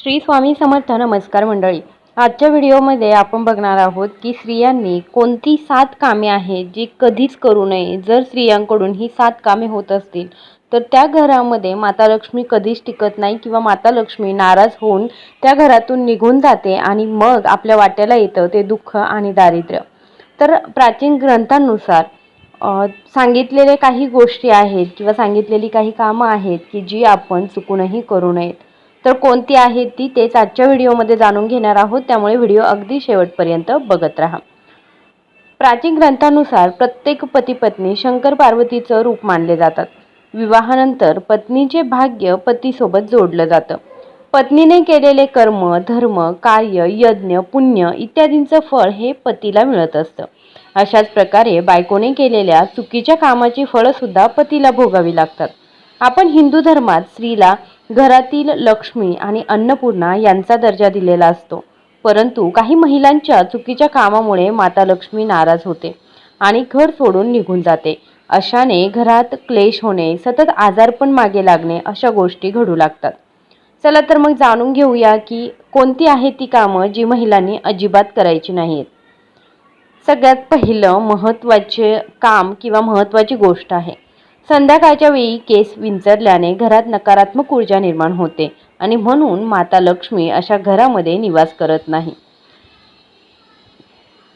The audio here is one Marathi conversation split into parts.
श्री स्वामी समर्थ नमस्कार मंडळी. आजच्या व्हिडिओमध्ये आपण बघणार आहोत की स्त्रियांनी कोणती सात कामे आहेत जी कधीच करू नये. जर स्त्रियांकडून ही सात कामे होत असतील तर त्या घरामध्ये माता लक्ष्मी कधीच टिकत नाही किंवा माता लक्ष्मी नाराज होऊन त्या घरातून निघून जाते आणि मग आपल्या वाट्याला येतं ते दुःख आणि दारिद्र्य. तर प्राचीन ग्रंथांनुसार सांगितलेले काही गोष्टी आहेत किंवा सांगितलेली काही कामं आहेत की जी आपण चुकूनही करू नयेत. तर कोणती आहेत ती तेच आजच्या व्हिडिओमध्ये जाणून घेणार आहोत. त्यामुळे व्हिडिओ अगदी शेवटपर्यंत बघत राहा. प्राचीन ग्रंथानुसार प्रत्येक पतीपत्नी शंकर पार्वतीचं रूप मानले जातात. विवाहानंतर पत्नीचे भाग्य पतीसोबत जोडलं जातं. पत्नीने केलेले कर्म धर्म कार्य यज्ञ पुण्य इत्यादींचं फळ हे पतीला मिळत असतं. अशाच प्रकारे बायकोने केलेल्या चुकीच्या कामाची फळंसुद्धा पतीला भोगावी लागतात. आपण हिंदू धर्मात स्त्रीला घरातील लक्ष्मी आणि अन्नपूर्णा यांचा दर्जा दिलेला असतो. परंतु काही महिलांच्या चुकीच्या कामामुळे माता लक्ष्मी नाराज होते आणि घर सोडून निघून जाते. अशाने घरात क्लेश होणे सतत आजारपण मागे लागणे अशा गोष्टी घडू लागतात. चला तर मग जाणून घेऊया की कोणती आहेत ती कामं जी महिलांनी अजिबात करायची नाहीत. सगळ्यात पहिलं महत्त्वाचे काम किंवा महत्त्वाची गोष्ट आहे. संध्याकाळच्या वेळी केस विंचरल्याने घरात नकारात्मक ऊर्जा निर्माण होते आणि म्हणून माता लक्ष्मी अशा घरामध्ये निवास करत नाही.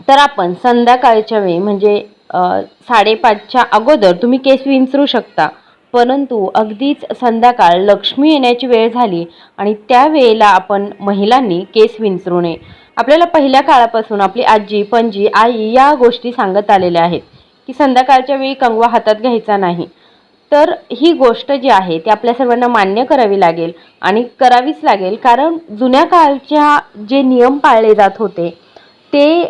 तर आपण संध्याकाळच्या वेळी म्हणजे साडेपाचच्या अगोदर तुम्ही केस विंचरू शकता. परंतु अगदीच संध्याकाळ लक्ष्मी येण्याची वेळ झाली आणि त्या वेळेला आपण महिलांनी केस विंचरू नये. आपल्याला पहिल्या काळापासून आपली आजी पणजी आई या गोष्टी सांगत आलेल्या आहेत. की संध्याकाळच्या वेळी कंगवा हातात घ्यायचा नाही. तर ही गोष्ट जी आहे ती आपल्या सर्वांना मान्य करावी लागेल आणि करावीच लागेल. कारण जुन्या काळच्या जे नियम पाळले जात होते ते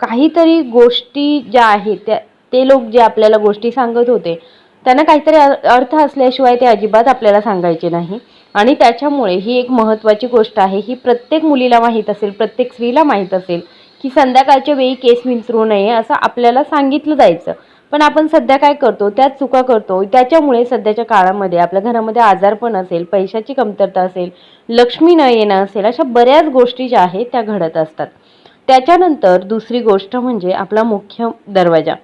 काहीतरी गोष्टी ज्या आहेत त्या ते लोक जे आपल्याला गोष्टी सांगत होते त्यांना काहीतरी अर्थ असल्याशिवाय ते अजिबात आपल्याला सांगायचे नाही. आणि त्याच्यामुळे ही एक महत्त्वाची गोष्ट आहे. ही प्रत्येक मुलीला माहीत असेल प्रत्येक स्त्रीला माहीत असेल की संध्याकाळच्या वेळी केस विंचरू नये असं आपल्याला सांगितलं जायचं. पण आपण सध्या काय करतो? त्याच चुका करतो. त्याच्यामुळे सध्याच्या काळामध्ये आपल्या घरामध्ये आजारपण असेल पैशाची कमतरता असेल लक्ष्मी न येणं असेल अशा बऱ्याच गोष्टी ज्या आहेत त्या घडत असतात. त्याच्यानंतर दुसरी गोष्ट म्हणजे आपला मुख्य दरवाजा.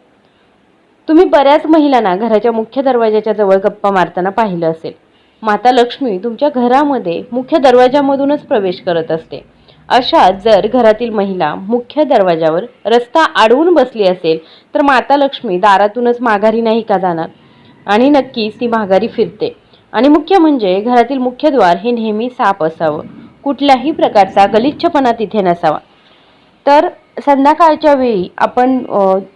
तुम्ही बऱ्याच महिलांना घराच्या मुख्य दरवाजाच्या जवळ गप्पा मारताना पाहिलं असेल. माता लक्ष्मी तुमच्या घरामध्ये मुख्य दरवाजामधूनच प्रवेश करत असते. अशा जर घरातील महिला मुख्य दरवाजावर रस्ता अडवून बसली असेल तर माता लक्ष्मी दारातूनच माघारी नाही का जाणार? आणि नक्कीच ती माघारी फिरते. आणि मुख्य म्हणजे घरातील मुख्य द्वार हे नेहमी साफ असावं. कुठल्याही प्रकारचा गलिच्छपणा तिथे नसावा. तर संध्याकाळच्या वेळी आपण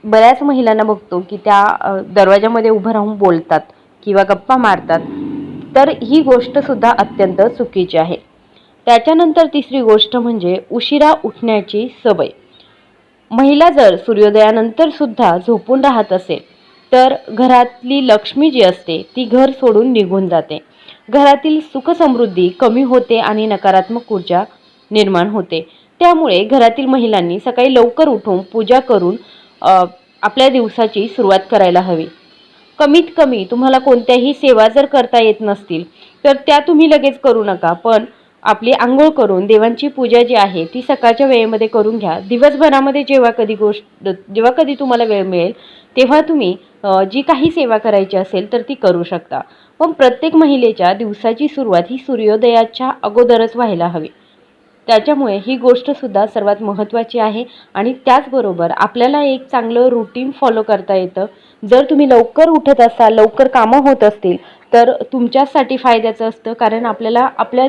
बऱ्याच महिलांना बघतो की त्या दरवाजामध्ये उभं राहून बोलतात किंवा गप्पा मारतात. तर ही गोष्ट सुद्धा अत्यंत चुकीची आहे. त्याच्यानंतर तिसरी गोष्ट म्हणजे उशिरा उठण्याची सवय. महिला जर सूर्योदयानंतर सुद्धा झोपून राहत असेल तर घरातली लक्ष्मी जी असते ती घर सोडून निघून जाते. घरातील सुखसमृद्धी कमी होते आणि नकारात्मक ऊर्जा निर्माण होते. त्यामुळे घरातील महिलांनी सकाळी लवकर उठून पूजा करून आपल्या दिवसाची सुरुवात करायला हवी. कमीत कमी तुम्हाला कोणत्याही सेवा जर करता येत नसतील तर त्या तुम्ही लगेच करू नका पण आपली आंघोळ करून देवांची पूजा जी आहे ती सकाळच्या वेळेमध्ये करून घ्या. दिवसभरामध्ये जेव्हा कधी गोष्ट जेव्हा कधी तुम्हाला वेळ मिळेल तेव्हा तुम्ही जी काही सेवा करायची असेल तर ती करू शकता. पण प्रत्येक महिलेच्या दिवसाची सुरुवात ही सूर्योदयाच्या अगोदरच व्हायला हवी. त्याच्यामुळे ही गोष्टसुद्धा सर्वात महत्त्वाची आहे. आणि त्याचबरोबर आपल्याला एक चांगलं रुटीन फॉलो करता येतं. जर तुम्ही लवकर उठत असाल लवकर कामं होत असतील तर तुमच्यासाठी फायद्याचं असतं. कारण आपल्याला आपल्या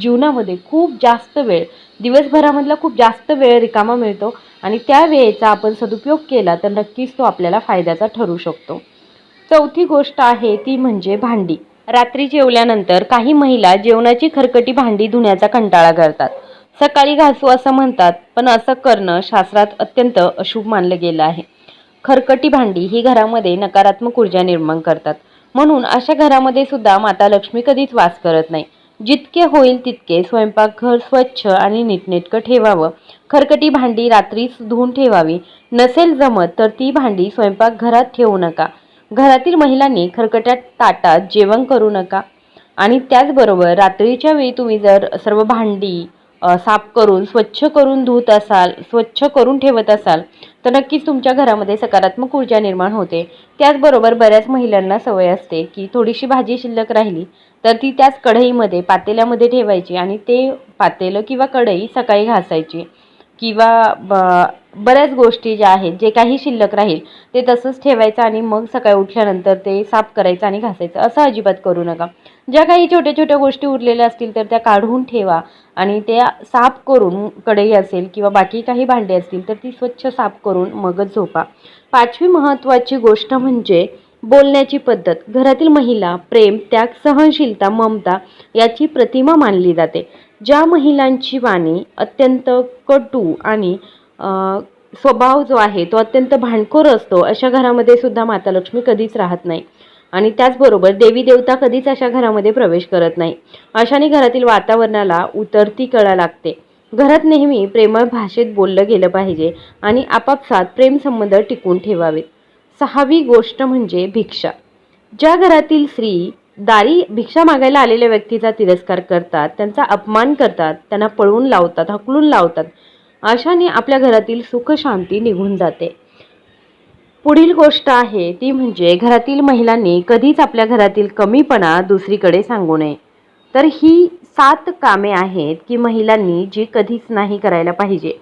जीवनामध्ये खूप जास्त वेळ दिवसभरामधला खूप जास्त वेळ रिकामा मिळतो. आणि त्या वेळेचा आपण सदुपयोग केला तर नक्कीच तो आपल्याला फायद्याचा ठरू शकतो. चौथी गोष्ट आहे ती म्हणजे भांडी. रात्री जेवल्यानंतर काही महिला जेवणाची खरकटी भांडी धुण्याचा कंटाळा करतात. सकाळी घासू असं म्हणतात पण असं करणं शास्त्रात अत्यंत अशुभ मानलं गेलं आहे. खरकटी भांडी ही घरामध्ये नकारात्मक ऊर्जा निर्माण करतात. म्हणून अशा घरामध्ये सुद्धा माता लक्ष्मी कधीच वास करत नाही. जितके होईल तितके स्वयंपाकघर स्वच्छ आणि नीटनेटकं ठेवावं. खरकटी भांडी रात्रीच धुवून ठेवावी. नसेल जमत तर ती भांडी स्वयंपाकघरात ठेवू नका. घरातील महिलांनी खरकट्या ताटात जेवण करू नका. आणि त्याचबरोबर रात्रीच्या वेळी तुम्ही जर सर्व भांडी साफ करून स्वच्छ करून धुत असाल स्वच्छ करून ठेवत असाल तर नक्कीच तुमच्या घरामध्ये सकारात्मक ऊर्जा निर्माण होते. त्याचबरोबर बऱ्याच महिलांना सवय असते की थोडीशी भाजी शिल्लक राहिली तर ती त्याच कढईमध्ये पातेल्यामध्ये ठेवायची आणि ते पातेलं किंवा कढई सकाळी घासायची किंवा ब बऱ्याच गोष्टी ज्या आहेत जे काही शिल्लक राहील ते तसंच ठेवायचं आणि मग सकाळी उठल्यानंतर ते साफ करायचं आणि घासायचं. असं अजिबात करू नका. ज्या काही छोट्या छोट्या गोष्टी उरलेल्या असतील तर त्या काढून ठेवा आणि त्या साफ करून कढई असेल किंवा बाकी काही भांडी असतील तर ती स्वच्छ साफ करून मगच झोपा. पाचवी महत्त्वाची गोष्ट म्हणजे बोलण्याची पद्धत. घरातील महिला प्रेम त्याग सहनशीलता ममता याची प्रतिमा मानली जाते. ज्या महिलांची वाणी अत्यंत कटू आणि स्वभाव जो आहे तो अत्यंत भांडखोर असतो. अशा घरामध्ये सुद्धा माता लक्ष्मी कधीच राहत नाही. आणि त्याचबरोबर देवी देवता कधीच अशा घरामध्ये प्रवेश करत नाही. अशाने घरातील वातावरणाला उतरती कळा लागते. घरात नेहमी प्रेमळ भाषेत बोललं गेलं पाहिजे आणि आपापसात प्रेमसंबंध टिकून ठेवावेत. सहावी गोष्ट म्हणजे भिक्षा. ज्या घरातील स्त्री दारी भिक्षा मागायला आलेल्या व्यक्तीचा तिरस्कार करतात त्यांचा अपमान करतात त्यांना पळवून लावतात हकलून लावतात अशाने आपल्या घरातील सुखशांती निघून जाते. पुढील गोष्ट आहे ती म्हणजे घरातील महिलांनी कधीच आपल्या घरातील कमीपणा दुसरीकडे सांगू नये. तर ही सात कामे आहेत की महिलांनी जी कधीच नाही करायला पाहिजे.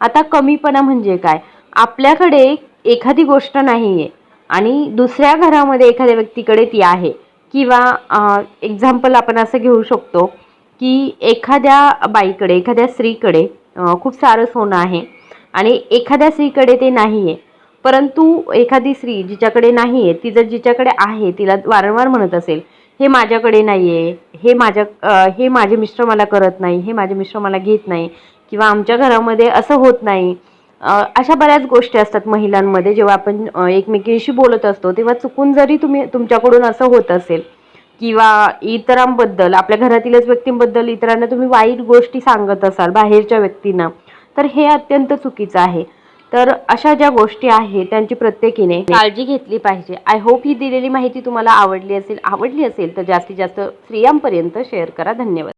आता कमीपणा म्हणजे काय? आपल्याकडे एखादी गोष्ट नाही आहे आणि दुसऱ्या घरामध्ये एखाद्या व्यक्तीकडे ती आहे. किंवा एक्झाम्पल आपण असं घेऊ शकतो की एखाद्या बाईकडे एखाद्या स्त्रीकडे खूप सारं सोनं आहे. आणि एखाद्या स्त्रीकडे ते नाही आहे परंतु एखादी स्त्री जिच्याकडे नाही आहे ती जर जिच्याकडे आहे तिला वारंवार म्हणत असेल हे माझ्याकडे नाही आहे हे माझ्या हे माझे मिस्टर मला करत नाही हे माझे मिस्टर मला घेत नाही किंवा आमच्या घरामध्ये असं होत नाही. अशा बऱ्याच गोष्टी असतात महिलांमध्ये जेव्हा आपण एकमेकींशी बोलत असतो तेव्हा चुकून जरी तुम्ही तुमच्याकडून असं होत असेल किंवा इतरांबद्दल आपल्या घरातीलच व्यक्तींबद्दल इतरांना तुम्ही वाईट गोष्टी सांगत असाल बाहेरच्या व्यक्तींना तर हे अत्यंत चुकीचं आहे. तर अशा ज्या गोष्टी आहेत त्यांची प्रत्येकीने काळजी घेतली पाहिजे. आय होप ही दिलेली माहिती तुम्हाला आवडली असेल आवडली असेल तर जास्तीत जास्त स्त्रियांपर्यंत शेअर करा. धन्यवाद.